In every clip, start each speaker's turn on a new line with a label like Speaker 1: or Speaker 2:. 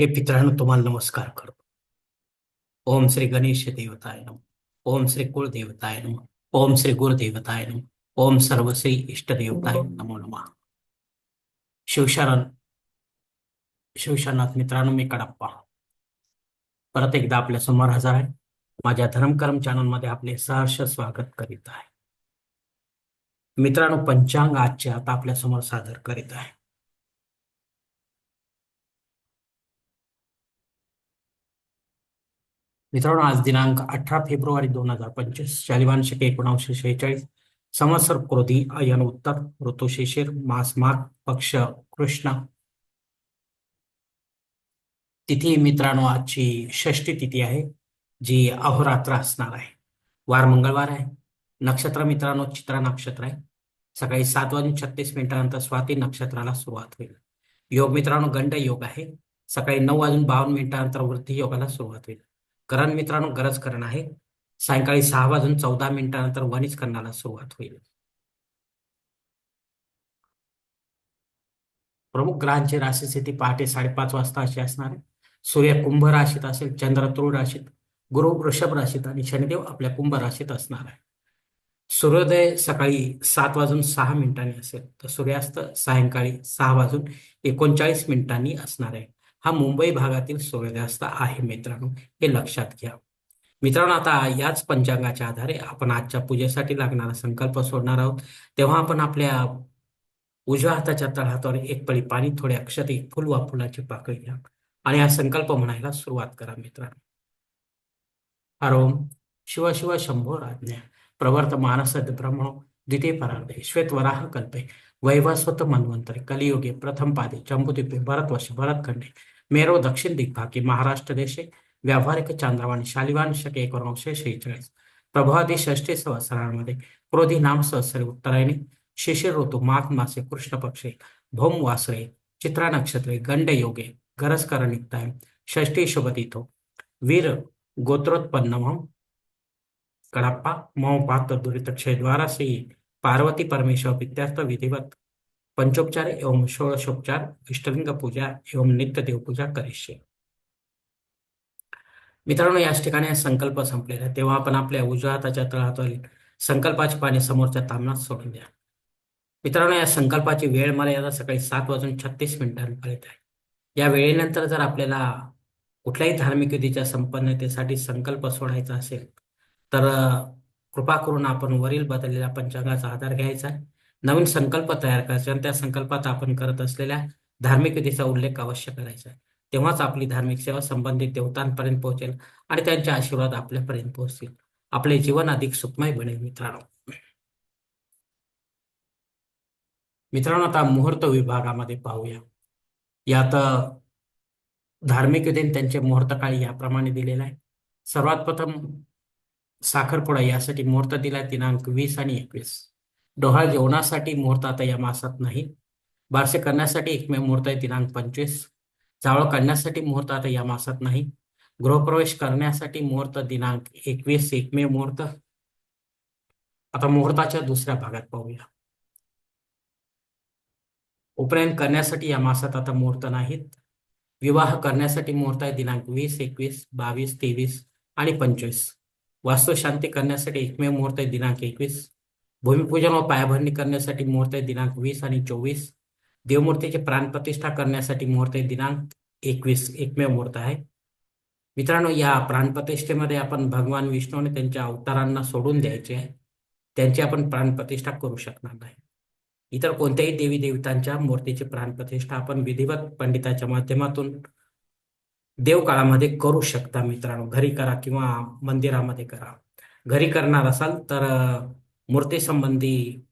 Speaker 1: हे पितरांनो तुम्हाला नमस्कार करतो. ओम श्री गणेश देवताय नम. ओम श्री कुळदेवताय नम. ओम श्री गुरुदेवताय नम. ओम सर्व श्री इष्टदेवताय नमो नमः. शिवशरण शिवशरणात मित्रांनो मी कडप्पा. परत एकदा आपल्यासमोर हजर आहे. माझ्या धर्मकर्म चॅनलमध्ये आपले सहर्ष स्वागत करीत आहे. मित्रांनो पंचांग आजचे आता आपल्यासमोर सादर करीत आहे. मित्रांनो आज दिनांक अठरा फेब्रुवारी दोन हजार पंचवीस शालिवान शके एकोणीसशे शेहेचाळीस संवत्सर क्रोधी अयन उत्तर ऋतू शिशिर मास माग पक्ष कृष्ण. तिथी मित्रांनो आजची षष्टी तिथी आहे जी अहोरात्र असणार आहे. वार मंगळवार आहे. नक्षत्र मित्रांनो चित्रा नक्षत्र आहे. सकाळी सात वाजून छत्तीस मिनिटानंतर स्वाती नक्षत्राला सुरुवात होईल. योग मित्रांनो गंड योग आहे. सकाळी नऊ वाजून बावन्न मिनिटानंतर वृद्धी योगाला सुरुवात होईल. करण मित्रांनो गरज करण आहे. सायंकाळी सहा वाजून चौदा मिनिटानंतर वणीच करण्याला सुरुवात होईल. प्रमुख ग्रहांची राशी स्थिती पहाटे साडेपाच वाजता अशी असणार आहे. सूर्य कुंभ राशीत असेल चंद्र तुळ राशीत गुरु वृषभ राशीत आणि शनिदेव आपल्या कुंभ राशीत असणार आहे. सूर्योदय सकाळी सात वाजून सहा मिनिटांनी असेल तर सूर्यास्त सायंकाळी सहा वाजून एकोणचाळीस मिनिटांनी असणार आहे. हा मुंबई भागातील सूर्यास्त आहे मित्रांनो हे लक्षात घ्या. मित्रांनो आता याच पंचांगाच्या आधारे आपण आजच्या पूजेसाठी लागणारा संकल्प सोडणार आहोत. तेव्हा आपण आपल्या उजव्या हाताच्या तळहातावर एक पळी पाणी थोडे अक्षते फुल वा फुलाची पाकळी घ्या. आणि हा संकल्प म्हणायला सुरुवात करा मित्रांनो. हरोम शिव शिव शंभो राज्ञा. प्रवर्त मानस ब्रह्मो द्वितीय परार्धे. श्वेतवराह कल्पे. वैवस्वत मन्वंतरे. कलियुगे प्रथम पादे. जम्बुद्वीपे भरतवश भरतखंडे. मेरो दक्षिण दिग्भागे महाराष्ट्र देशे व्यावहारिक चांद्रवाणी शालिवान शके एकोणीसशे शेहेचाळीस। प्रभादी षष्टी संवत्सरांमध्ये क्रोधी नाम सहस्रे उत्तरायणी शिशिर ऋतू माघ मासे कृष्ण पक्षे भौम वासरे चित्रा नक्षत्रे गंड योगे गरजकर निघताय षष्टी शुभतिथो वीर गोत्रोत्पन्नम कडाप्पा मम पात्र दुरित क्षयद्वारा श्री पार्वती परमेश्वर विद्यार्थ विधिवत पंचोपचार एवं षोडशोपचार इष्टलिंग पूजा एवं नित्य देवपूजा करिष्ये। मित्रांनो याच ठिकाणी संकल्प संपलेला आहे. तेव्हा आपण आपल्या उजव्या हाताच्या तळहातावरील संकल्पाची पाणी समोरच्या तामनात सोडून द्या. मित्रांनो या संकल्पाची वेळ मर्यादा सकाळी सात वाजून छत्तीस मिनिटांपर्यंत आहे. या वेळेनंतर जर आपल्याला कुठल्याही धार्मिक विधीच्या संपन्नतेसाठी संकल्प सोडायचा असेल तर कृपा करून आपण वरील बदललेल्या पंचांगाचा आधार घ्यायचा आहे. नवीन संकल्प तयार करायचा आणि त्या संकल्पात आपण करत असलेल्या धार्मिक विधीचा उल्लेख अवश्य करायचा तेव्हाच आपली धार्मिक सेवा संबंधित देवतांपर्यंत पोहोचेल आणि त्यांचे आशीर्वाद आपल्यापर्यंत पोहोचतील. आपले जीवन अधिक सुखमय बनेल मित्रांनो. मित्रांनो आता मुहूर्त विभागामध्ये पाहूया. यात धार्मिक विधीन त्यांचे मुहूर्त काळी याप्रमाणे दिलेला आहे. सर्वात प्रथम साखरपुडा यासाठी मुहूर्त दिलाय दिनांक वीस आणि एकवीस. डोहाळ जेवणासाठी मुहूर्त आता या मासात नाही. बारसे करण्यासाठी एकमेव मुहूर्त आहे दिनांक पंचवीस. जावळ काढण्यासाठी मुहूर्त आता या मासात नाही. गृहप्रवेश करण्यासाठी मुहूर्त दिनांक एकवीस एकमेव मुहूर्त. आता मुहूर्ताच्या दुसऱ्या भागात पाहूया. उपनयन करण्यासाठी या मासात आता मुहूर्त नाहीत. विवाह करण्यासाठी मुहूर्त आहे दिनांक वीस एकवीस बावीस तेवीस आणि पंचवीस. वास्तुशांती करण्यासाठी एकमेव मुहूर्त आहे दिनांक एकवीस. भूमिपूजन व पायाभरणी करण्यासाठी मुहूर्त आहे दिनांक वीस आणि चोवीस. देवमूर्तीची प्राणप्रतिष्ठा करण्यासाठी मुहूर्त आहे दिनांक एकवीस एकमेव मुहूर्त आहे. मित्रांनो या प्राणप्रतिष्ठेमध्ये आपण भगवान विष्णूने त्यांच्या अवतारांना सोडून द्यायचे आहे. त्यांची आपण प्राणप्रतिष्ठा करू शकणार नाही. इतर कोणत्याही देवी देवतांच्या मूर्तीची प्राणप्रतिष्ठा आपण विधिवत पंडिताच्या माध्यमातून देवकाळामध्ये करू शकता मित्रांनो. घरी करा किंवा मंदिरामध्ये करा. घरी करणार असाल तर मूर्तीसंबंधी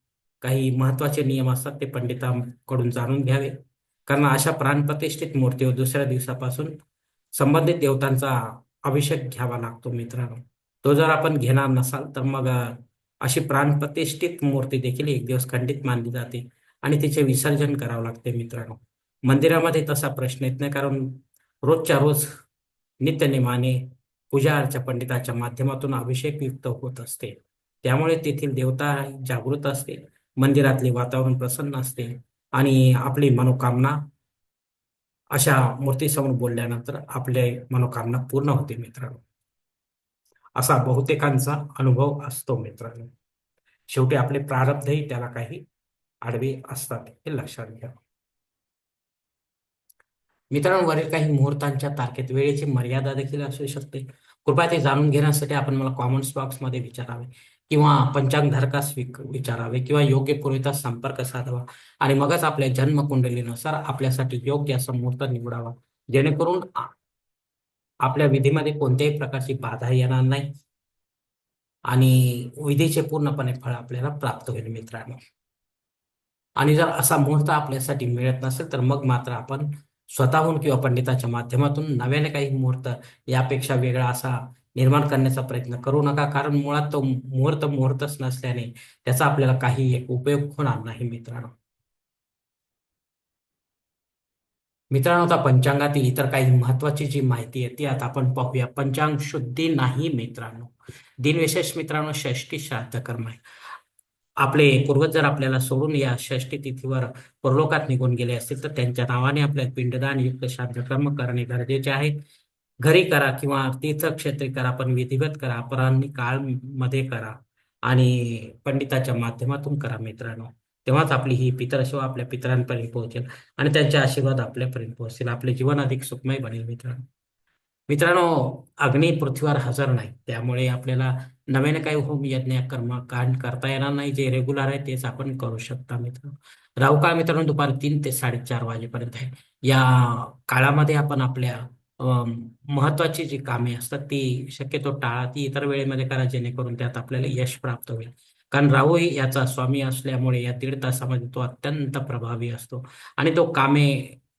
Speaker 1: काही महत्त्वाचे नियम असतात ते पंडितांकडून जाणून घ्यावे. कारण अशा प्राणप्रतिष्ठित मूर्तीवर हो दुसऱ्या दिवसापासून संबंधित देवतांचा अभिषेक घ्यावा लागतो मित्रांनो. तो जर आपण घेणार नसाल तर मग अशी प्राणप्रतिष्ठित मूर्ती देखील एक दिवस खंडित मानली जाते आणि तिचे विसर्जन करावं लागते मित्रांनो. मंदिरामध्ये तसा प्रश्न येत नाही कारण रोजच्या रोज नित्यनेमाने पूजा अर्चा पंडिताच्या माध्यमातून अभिषेक युक्त होत असते. त्यामुळे तेथील देवता जागृत असते मंदिरातले वातावरण प्रसन्न असते आणि आपली मनोकामना अशा मूर्तीसमोर बोलल्यानंतर आपले मनोकामना पूर्ण होते मित्रांनो. असा बहुतेकांचा अनुभव असतो मित्रांनो. शेवटी आपले प्रारब्धही त्याला काही आडवे असतात हे लक्षात घ्या. मित्रांनो वरील काही मुहूर्तांच्या तारखेत वेळेची मर्यादा देखील असू शकते. कृपया ते जाणून घेण्यासाठी आपण मला कॉमेंट्स बॉक्समध्ये विचारावे. किंवा पंचांगधारकास विचारावे किंवा योग्य पुरविता संपर्क साधावा. आणि मगच आपल्या जन्मकुंडलीनुसार आपल्यासाठी योग्य असा मुहूर्त निवडावा. जेणेकरून आपल्या विधीमध्ये कोणत्याही प्रकारची बाधा येणार नाही. आणि विधीचे पूर्णपणे फळ आपल्याला प्राप्त होईल मित्रांनो. आणि जर असा मुहूर्त आपल्यासाठी मिळत नसेल तर मग मात्र आपण स्वतःहून किंवा पंडिताच्या माध्यमातून नव्याने काही मुहूर्त यापेक्षा वेगळा असा निर्माण करण्याचा प्रयत्न करू नका. कारण मुळात तो मुहूर्त मुहूर्तच नसल्याने त्याचा आपल्याला काही एक उपयोग होणार नाही मित्रांनो. मित्रांनो आता पंचांगातील इतर काही महत्वाची जी माहिती आहे ती आता आपण पाहूया. पंचांग शुद्धी नाही मित्रांनो. दिनविशेष मित्रांनो षष्टी श्राद्ध कर्म आहे आपले पूर्वज जर आपल्याला सोडून या षष्टी तिथीवर परलोकात निघून गेले असतील तर त्यांच्या नावाने आपल्या पिंडदान युक्त श्राद्ध कर्म करणे गरजेचे आहे. घरी करा किंवा तीर्थक्षेत्री करा पण विधिवत करा अपराह्नी काळमध्ये करा आणि पंडिताच्या माध्यमातून करा मित्रांनो. तेव्हाच आपली ही पितरसेवा आपल्या पितरांपर्यंत पोहोचेल आणि त्यांचे आशीर्वाद आपल्यापर्यंत पोहोचेल आपले जीवन अधिक सुखमय बनेल मित्रांनो. मित्रांनो अग्नी पृथ्वीवर हजर नाही. त्यामुळे आपल्याला नव्याने काही होम यज्ञ कर्म कांड करता येणार नाही. जे रेग्युलर आहे तेच आपण करू शकता मित्रांनो. राहू काळ मित्रांनो दुपारी तीन ते साडेचार वाजेपर्यंत आहे. या काळामध्ये आपण आपल्या महत्वाची जी कामे असतात ती शक्यतो टाळा ती इतर वेळेमध्ये करा जेणेकरून त्यात आपल्याला यश प्राप्त होईल. कारण राहू याचा स्वामी असल्यामुळे या दीड तासामध्ये तो अत्यंत प्रभावी असतो आणि तो कामे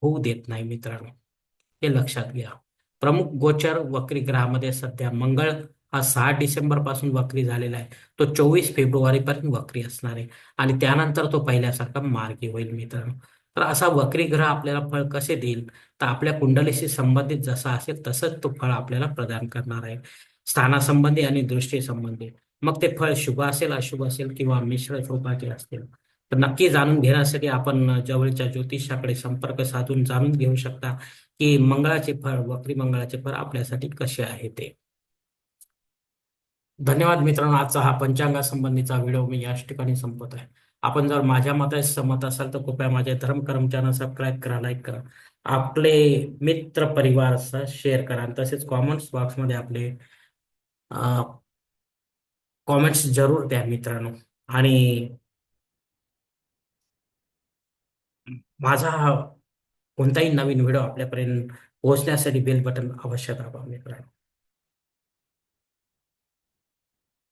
Speaker 1: होऊ देत नाही मित्रांनो. हे लक्षात घ्या. प्रमुख गोचर वक्री ग्रहामध्ये सध्या मंगळ हा सहा डिसेंबरपासून वक्री झालेला आहे. तो चोवीस फेब्रुवारी पर्यंत वक्री असणार आहे आणि त्यानंतर तो पहिल्यासारखा मार्गी होईल मित्रांनो. तर असा वक्री ग्रह आपल्याला फळ कसे देईल? तर आपल्या कुंडलीशी संबंधित जसा असेल तसंच तो फळ आपल्याला प्रदान करणार आहे. स्थानासंबंधी आणि दृष्टी संबंधी मग ते फळ शुभ असेल अशुभ असेल किंवा मिश्र स्वरूपाचे असतील. तर नक्की जाणून घेण्यासाठी आपण जवळच्या ज्योतिषाकडे संपर्क साधून जाणून घेऊ शकता की मंगळाचे फळ वक्री मंगळाचे फळ आपल्यासाठी कसे आहे ते. धन्यवाद मित्रांनो. आजचा हा पंचांगा संबंधीचा व्हिडिओ मी याच ठिकाणी संपत आहे. आपण जर माझ्या मताशी सहमत असाल तर कृपया माझ्या धर्म चॅनल सबस्क्राईब करा लाईक करा. आपले मित्र परिवार शेअर करा तसेच कॉमेंट्स बॉक्समध्ये आपले कॉमेंट्स जरूर द्या मित्रांनो. आणि माझा हा कोणताही नवीन व्हिडिओ आपल्यापर्यंत पोहोचण्यासाठी बेल बटन अवश्य दाबा मित्रांनो.